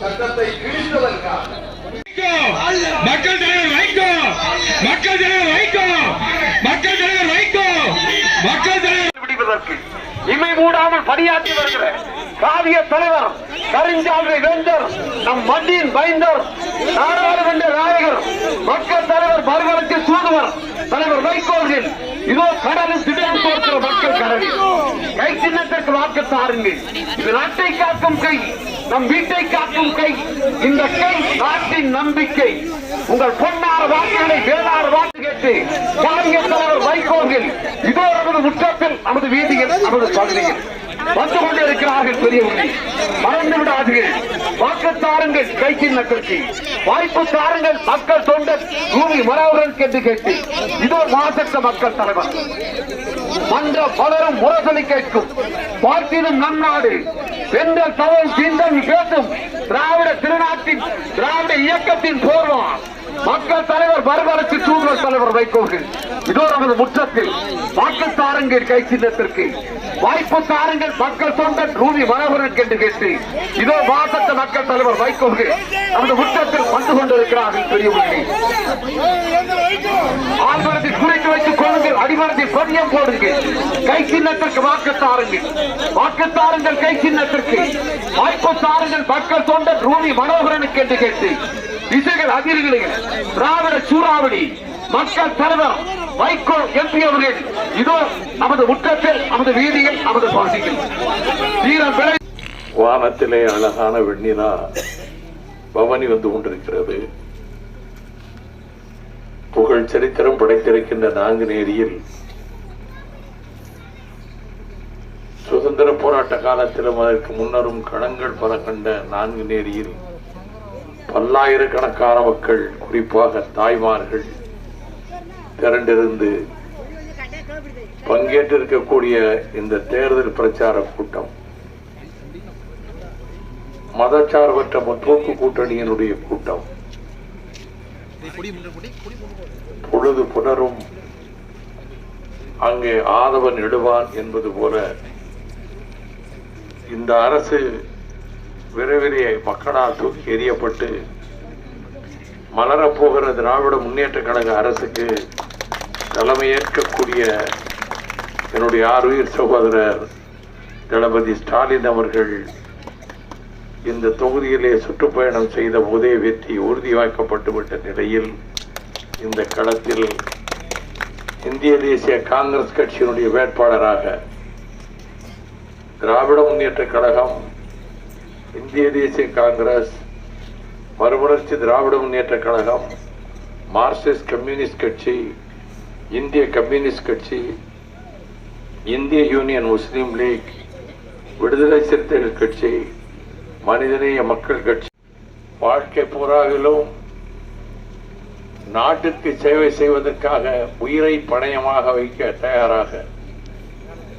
சட்டத்தை கிழித்ததற்காக. மக்கள் தலைவர் வைகோ! மக்கள் தலைவர் வைகோ! மக்கள் தலைவர் வைகோ! மக்கள் தலைவர் விடுவதற்கு இமை மூடாமல் பணியாற்றி வருகிற காவிய தலைவர் கருஞ்சாலை வேந்தர் நம் மண்ணின் பைந்தர் நாடாளுமன்ற நாயகர் மக்கள் தலைவர் மறுமலர்ச்சி தூதுவர் தலைவர் வைகோல்கள் இதோ கடலில் திடீர் தோற்கிற மக்கள் கடலில். கை சின்னத்திற்கு வாக்கு தாருங்கள். இது நாட்டை காக்கும் கை நம் வீட்டை காக்கும் கை. இந்த கை நாட்டின் நம்பிக்கை. உங்கள் பொன்னார வாக்குகளை வேளாண் வாக்கு கேட்டு தலைவர் வைகோல்கள் இதோ நமது முற்றத்தில் நமது வீதியில் நமது பகுதியில். வந்து கொண்டிருக்கிறார்கள் பெரியவர்கள். மறந்து விடாதீர்கள். வாக்கு தாருங்கள் கை சின்னத்திற்கு வாய்ப்பு தாருங்கள் மக்கள் தொண்டர் பூமி மரவுடன் கேட்டு கேட்டு. இதோ மாசற்ற மக்கள் தலைவர். மன்ற பலரும் முரசொலி கேட்கும். பார்த்தினும் நம் நாடு. பெண்கள் தவம் சிந்தம் பேசும் திராவிட திருநாட்டின் திராவிட இயக்கத்தின் போர்வம் மக்கள் தலைவர் மறுமலர்ச்சி தூங்கல் தலைவர் வைகோர்கள் இதோ நமது முற்றத்தில் மக்கள் தாரங்கள் கை சின்னத்திற்கு. வாய்ப்பு தாருங்கள் மக்கள் தொண்டன் ரூபி மனோகரன் என்று கேட்டு இதோ மாசத்த மக்கள் தலைவர் வைகோர்கள் நமது முற்றத்தில் வந்து கொண்டிருக்கிறார்கள் பெரியவர்கள் ஆழ்மனத்தில் குறைத்து வைத்துக் கொள்ளுங்கள் அடிமனத்தில் பதியம் போடுங்கள். கை சின்னத்திற்கு வாக்கு தாருங்கள். வாக்கு தாருங்கள் கை சின்னத்திற்கு. வாய்ப்பு தாருங்கள் மக்கள் தொண்டன் ரூபி மனோகரனுக்கு என்று கேட்டு திசைகள் அதிர்கிறீர்கள் திராவிட சூறாவளி மக்கள் தலைவர் வைகோ எம்பி அவர்கள் இதோ நமது முற்றத்தில் நமது வீதியில் நமது பகுதியில் வீரம் விளை வானத்திலே அழகான வெண்ணிலா பவனி வந்து கொண்டிருக்கிறது. புகழ் சரித்திரம் படைத்திருக்கின்ற நாங்குநேரியில் சுதந்திர போராட்ட காலத்திலும் அதற்கு முன்னரும் களங்கள் பல கண்ட நான்கு நேரியில் பல்லாயிரக்கணக்கான மக்கள் குறிப்பாக தாய்மார்கள் திரண்டிருந்து பங்கேற்றிருக்கக்கூடிய இந்த தேர்தல் பிரச்சார கூட்டம் மதச்சார்பற்ற முற்போக்கு கூட்டணியினுடைய கூட்டம் பொழுது புணரும் அங்கே ஆதவன் எழுவான் என்பது போல இந்த அரசு விரைவிலே மக்களால் தூக்கி எறியப்பட்டு மலரப்போகிற திராவிட முன்னேற்ற கழக அரசுக்கு தலைமையேற்கக்கூடிய என்னுடைய ஆறுயிர் சகோதரர் தளபதி ஸ்டாலின் அவர்கள் இந்த தொகுதியிலே சுற்றுப்பயணம் செய்த போதே வெற்றி உறுதியாக்கப்பட்டுவிட்ட நிலையில் இந்த களத்தில் இந்திய தேசிய காங்கிரஸ் கட்சியினுடைய வேட்பாளராக திராவிட முன்னேற்ற கழகம் இந்திய தேசிய காங்கிரஸ் மறுமலர்ச்சி திராவிட முன்னேற்ற கழகம் மார்க்சிஸ்ட் கம்யூனிஸ்ட் கட்சி இந்திய கம்யூனிஸ்ட் கட்சி இந்திய யூனியன் முஸ்லீம் லீக் விடுதலை சிறுத்தைகள் கட்சி மனிதநேய மக்கள் கட்சி. வாழ்க்கை பூராவிலும் நாட்டிற்கு சேவை செய்வதற்காக உயிரை பணயமாக வைக்க தயாராக.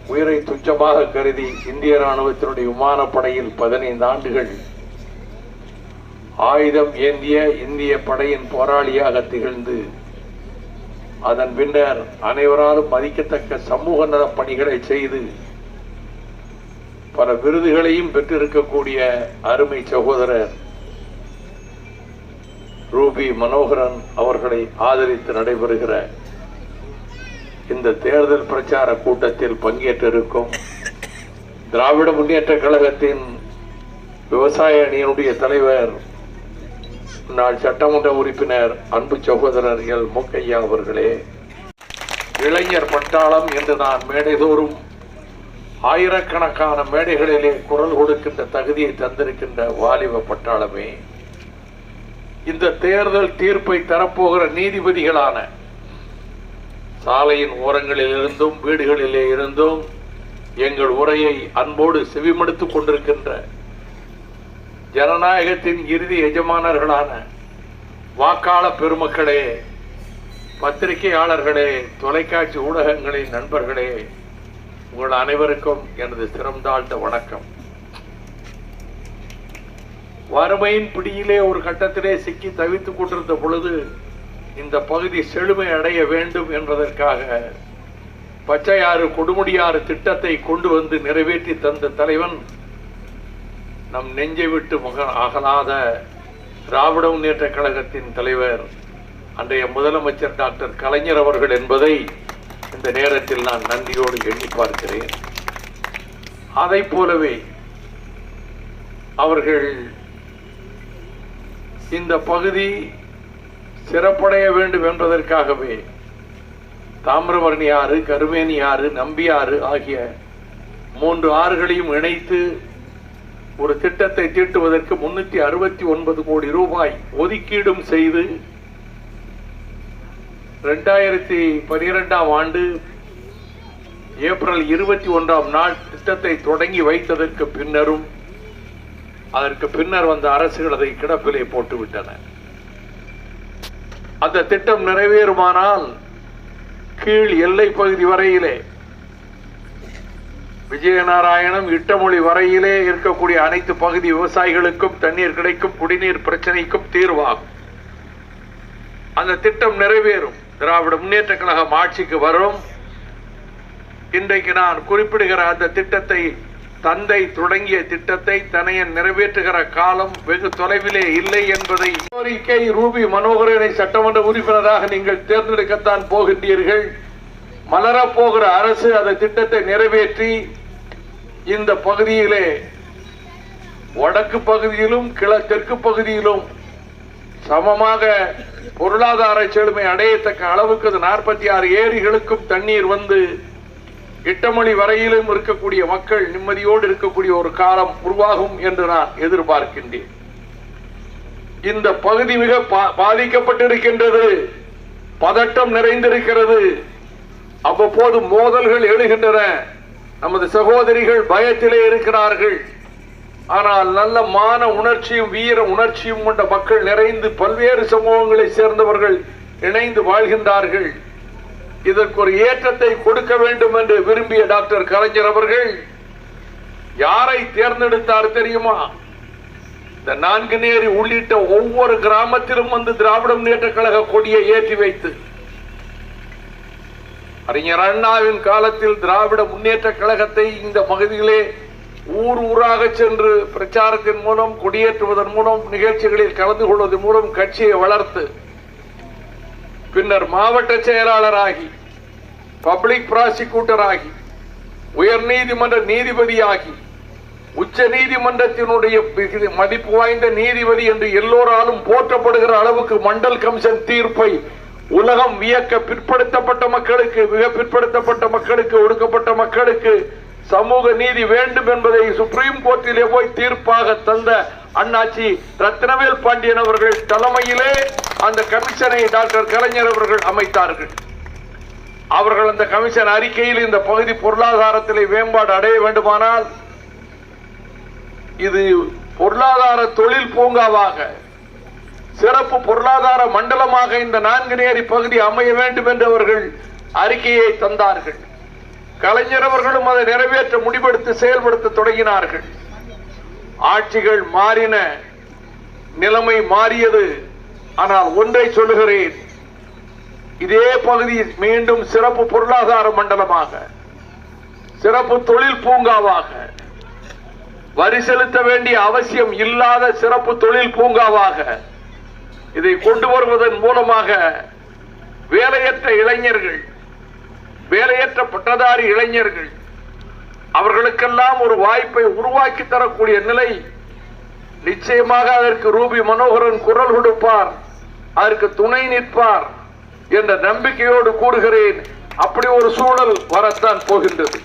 உயிரை துச்சமாக கருதி இந்திய ராணுவத்தினுடைய விமானப்படையில் பதினைந்து ஆண்டுகள் ஆயுதம் ஏந்திய இந்திய படையின் போராளியாக திகழ்ந்து அதன் பின்னர் அனைவராலும் மதிக்கத்தக்க சமூக நலப் பணிகளை செய்து பல விருதுகளையும் பெற்றிருக்கக்கூடிய அருமை சகோதரர் ரூபி மனோகரன் அவர்களை ஆதரித்து நடைபெறுகிற இந்த தேர்தல் பிரச்சார கூட்டத்தில் பங்கேற்றிருக்கும் திராவிட முன்னேற்ற கழகத்தின் விவசாய அணியினுடைய தலைவர் முன்னாள் சட்டமன்ற உறுப்பினர் அன்பு சகோதரர் எல். மூக்கையா அவர்களே இளைஞர் பட்டாளம் என்று நான் மேடைதோறும் ஆயிரக்கணக்கான மேடைகளிலே குரல் கொடுக்கின்ற தகுதியை தந்திருக்கின்ற வாலிப பட்டாளமே இந்த தேர்தல் தீர்ப்பை தரப்போகிற நீதிபதிகளான சாலையின் ஓரங்களில் இருந்தும் வீடுகளிலே இருந்தும் எங்கள் உரையை அன்போடு செவிமடுத்துக் கொண்டிருக்கின்ற ஜனநாயகத்தின் இறுதி எஜமானர்களான வாக்காள பெருமக்களே பத்திரிகையாளர்களே தொலைக்காட்சி ஊடகங்களின் நண்பர்களே உங்கள் அனைவருக்கும் எனது சிறந்தாழ்ந்த வணக்கம். வறுமையின் பிடியிலே ஒரு கட்டத்திலே சிக்கி தவித்துக் கொண்டிருந்த பொழுது இந்த பகுதி செழுமை அடைய வேண்டும் என்பதற்காக பச்சையாறு கொடுமுடியாறு திட்டத்தை கொண்டு வந்து நிறைவேற்றி தந்த தலைவன் நம் நெஞ்சை விட்டு முக அகலாத திராவிட முன்னேற்ற கழகத்தின் தலைவர் அன்றைய முதலமைச்சர் டாக்டர் கலைஞர் அவர்கள் என்பதை இந்த நேரத்தில் நான் நன்றியோடு எண்ணி பார்க்கிறேன். அதைப் போலவே அவர்கள் இந்த பகுதி சிறப்படைய வேண்டும் என்பதற்காகவே தாமிரபரணி ஆறு கருமேனி ஆறு நம்பியாறு ஆகிய மூன்று ஆறுகளையும் இணைத்து ஒரு திட்டத்தை தீட்டுவதற்கு முன்னூற்றி அறுபத்தி ஒன்பது கோடி ரூபாய் ஒதுக்கீடும் செய்து ரெண்டாயிரத்தி பனிரெண்டாம் ஆண்டு ஏப்ரல் இருபத்தி ஒன்றாம் நாள் திட்டத்தை தொடங்கி வைத்ததற்கு பின்னரும் அதற்கு பின்னர் வந்த அரசுகள் அதை கிடப்பிலே போட்டுவிட்டன. அந்த திட்டம் நிறைவேறுமானால் கீழ் எல்லை பகுதி வரையிலே விஜயநாராயணம் இட்டமொழி வரையிலே இருக்கக்கூடிய அனைத்து பகுதி விவசாயிகளுக்கும் தண்ணீர் கிடைக்கும் குடிநீர் பிரச்சனைக்கும் தீர்வாகும். அந்த திட்டம் நிறைவேறும். திராவிட முன்னேற்ற கழகம் ஆட்சிக்கு வரும். இன்றைக்கு நான் குறிப்பிடுகிற அந்த திட்டத்தை தந்தை தொடங்கிய திட்டத்தை தனையன் நிறைவேற்றுகிற காலம் வெகு தொலைவிலே இல்லை என்பதை கோரிக்கை ரூபி மனோகரனை சட்டமன்ற உறுப்பினராக நீங்கள் தேர்ந்தெடுக்கத்தான் போகின்றீர்கள். மலரப் போகிற அரசு அந்த திட்டத்தை நிறைவேற்றி இந்த பகுதியிலே வடக்கு பகுதியிலும் கிழ தெற்கு பகுதியிலும் சமமாக பொருளாதார செழுமை அடையத்தக்க அளவுக்கு நாற்பத்தி ஆறு ஏரிகளுக்கும் தண்ணீர் வந்து இட்டமொழி வரையிலும் இருக்கக்கூடிய மக்கள் நிம்மதியோடு இருக்கக்கூடிய ஒரு காலம் உருவாகும் என்று நான் எதிர்பார்க்கின்றேன். இந்த பகுதி மிக பா- பாதிக்கப்பட்டிருக்கின்றது. பதட்டம் நிறைந்திருக்கிறது. அவ்வப்போது மோதல்கள் எழுகின்றன. நமது சகோதரிகள் பயத்திலே இருக்கிறார்கள். ஆனால் நல்ல மான உணர்ச்சியும் வீர உணர்ச்சியும் கொண்ட மக்கள் நிறைந்து பல்வேறு சமூகங்களை சேர்ந்தவர்கள் இணைந்து வாழ்கின்றார்கள். இதற்கு ஒரு ஏற்றத்தை கொடுக்க வேண்டும் என்று விரும்பிய டாக்டர் கலைஞர் அவர்கள் யாரை தேர்ந்தெடுத்தார் தெரியுமா? இந்த நான்கு நேரி உள்ளிட்ட ஒவ்வொரு கிராமத்திலும் வந்து திராவிட முன்னேற்ற கழக கொடியை ஏற்றி வைத்து அறிஞர் அண்ணாவின் காலத்தில் திராவிட முன்னேற்ற கழகத்தை இந்த பகுதியிலே ஊர் ஊராக சென்று பிரச்சாரத்தின் மூலம் கொடியேற்றுவதன் மூலம் நிகழ்ச்சிகளில் கலந்து கொள்வதன் மூலம் கட்சியை வளர்த்து பின்னர் மாவட்ட செயலாளராகி பப்ளிக் ப்ராசிக்யூட்டராகி உயர் நீதிமன்ற நீதிபதியாகி உச்ச நீதிமன்றத்தினுடைய மதிப்பு வாய்ந்த நீதிபதி என்று எல்லோராலும் போற்றப்படுகிற அளவுக்கு மண்டல் கமிஷன் தீர்ப்பை உலகம் வியக்க பிற்படுத்தப்பட்ட மக்களுக்கு மிக பிற்படுத்தப்பட்ட மக்களுக்கு ஒடுக்கப்பட்ட மக்களுக்கு சமூக நீதி வேண்டும் என்பதை சுப்ரீம் கோர்ட்டிலே போய் தீர்ப்பாக தந்த அண்ணாச்சி ரத்னவேல் பாண்டியன் அவர்கள் தலைமையிலே அந்த கமிஷனை டாக்டர் கலைஞர் அவர்கள் அமைத்தார்கள். அவர்கள் அந்த கமிஷன் அறிக்கையில் இந்த பகுதி பொருளாதாரத்திலே மேம்பாடு அடைய வேண்டுமானால் இது பொருளாதார தொழில் பூங்காவாக சிறப்பு பொருளாதார மண்டலமாக இந்த நான்குநேரி பகுதி அமைய வேண்டும் என்று அவர்கள் அறிக்கையை தந்தார்கள். கலைஞர் அவர்களும் அதை நிறைவேற்ற முடிவெடுத்து செயல்படுத்த தொடங்கினார்கள். ஆட்சிகள் மாறின நிலைமை மாறியது. ஆனால் ஒன்றை சொல்லுகிறேன். இதே பகுதி மீண்டும் சிறப்பு பொருளாதார மண்டலமாக சிறப்பு தொழில் பூங்காவாக வரி செலுத்த வேண்டிய அவசியம் இல்லாத சிறப்பு தொழில் பூங்காவாக இதை கொண்டு வருவதன் மூலமாக வேலையற்ற இளைஞர்கள் வேலையற்ற பட்டதாரி இளைஞர்கள் அவர்களுக்கெல்லாம் ஒரு வாய்ப்பை உருவாக்கி தரக்கூடிய நிலை நிச்சயமாக அதற்கு ரூபி மனோகரன் குரல் கொடுப்பார் அதற்கு துணை நிற்பார் என்ற நம்பிக்கையோடு கூறுகிறேன். அப்படி ஒரு சூழல் வரத்தான் போகின்றது.